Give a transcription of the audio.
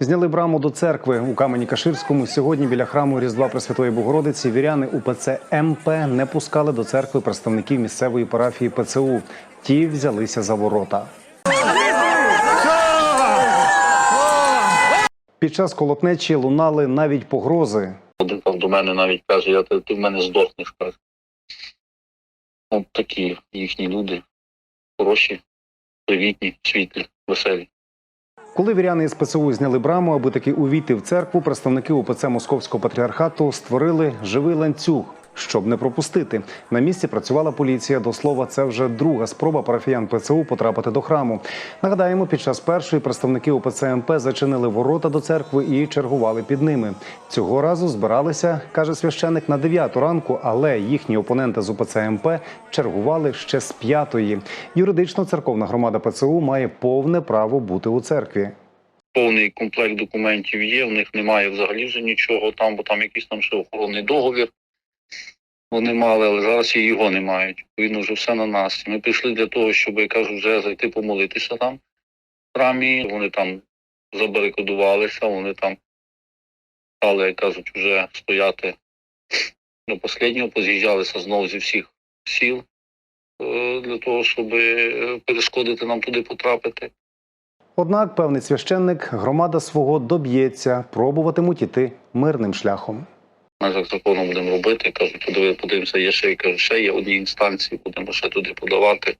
Зняли браму до церкви у камені Каширському. Сьогодні біля храму Різдва Пресвятої Богородиці віряни УПЦ МП не пускали до церкви представників місцевої парафії ПЦУ. Ті взялися за ворота. Під час колотнечі лунали навіть погрози. Один там до мене навіть каже, я ти, в мене здохнеш. каже. От такі їхні люди. Хороші, привітні, світлі, веселі. Коли віряни із ПЦУ зняли браму, аби таки увійти в церкву, представники УПЦ Московського патріархату створили живий ланцюг, щоб не пропустити. На місці працювала поліція. До слова, це вже друга спроба парафіян ПЦУ потрапити до храму. Нагадаємо, під час першої представники УПЦ МП зачинили ворота до церкви і чергували під ними. Цього разу збиралися, каже священик, на 9 ранку, але їхні опоненти з УПЦ МП чергували ще з п'ятої. Юридично церковна громада ПЦУ має повне право бути у церкві. Повний комплект документів є, в них немає взагалі вже нічого там, бо там якийсь там ще охоронний договір. Вони мали, але зараз і його не мають. Відповідно, вже все на нас. Ми прийшли для того, щоб, я кажу, вже зайти помолитися там в храмі. Вони там забарикадувалися, вони там стали, як кажуть, вже стояти до останнього, поз'їжджалися знову зі всіх сіл е, для того, щоб е, перешкодити нам туди потрапити. Однак певний священник громада свого доб'ється, пробуватимуть іти мирним шляхом. Ми закону будемо робити. Кажуть, подиви, подивимося, є ще, і кажу, ще є одні інстанції, будемо ще туди подавати.